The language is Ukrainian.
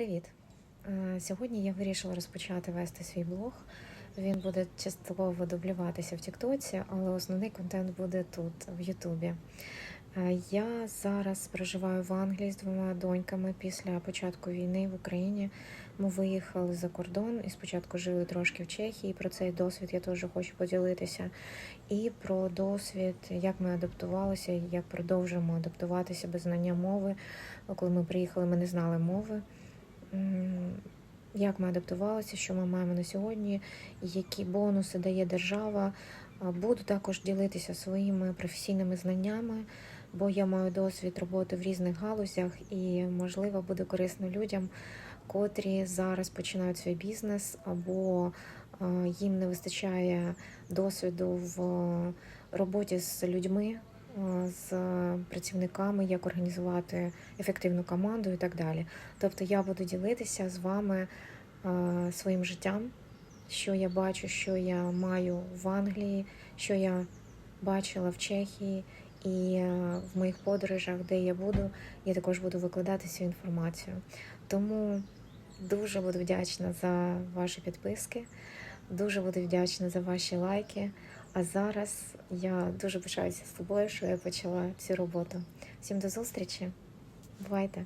Привіт! Е, Сьогодні я вирішила розпочати вести свій блог. Він буде частково дублюватися в Тіктоці, але основний контент буде тут, в Ютубі. Е, Я зараз проживаю в Англії з двома доньками після початку війни в Україні. Ми виїхали за кордон і спочатку жили трошки в Чехії. Про цей досвід я теж хочу поділитися. І про досвід, як ми адаптувалися, як продовжуємо адаптуватися без знання мови. Коли ми приїхали, ми не знали мови. Як ми адаптувалися, що ми маємо на сьогодні, які бонуси дає держава. Буду також ділитися своїми професійними знаннями, бо я маю досвід роботи в різних галузях і, можливо, буде корисно людям, котрі зараз починають свій бізнес або їм не вистачає досвіду в роботі з людьми, з працівниками, як організувати ефективну команду і так далі. Тобто я буду ділитися з вами е, своїм життям, що я бачу, що я маю в Англії, що я бачила в Чехії, і е, в моїх подорожах, де я буду, я також буду викладати цю інформацію. Тому дуже буду вдячна за ваші підписки, дуже буду вдячна за ваші лайки. А зараз я дуже пишаюся з тобою, що я почала цю роботу. Всім до зустрічі! Бувайте!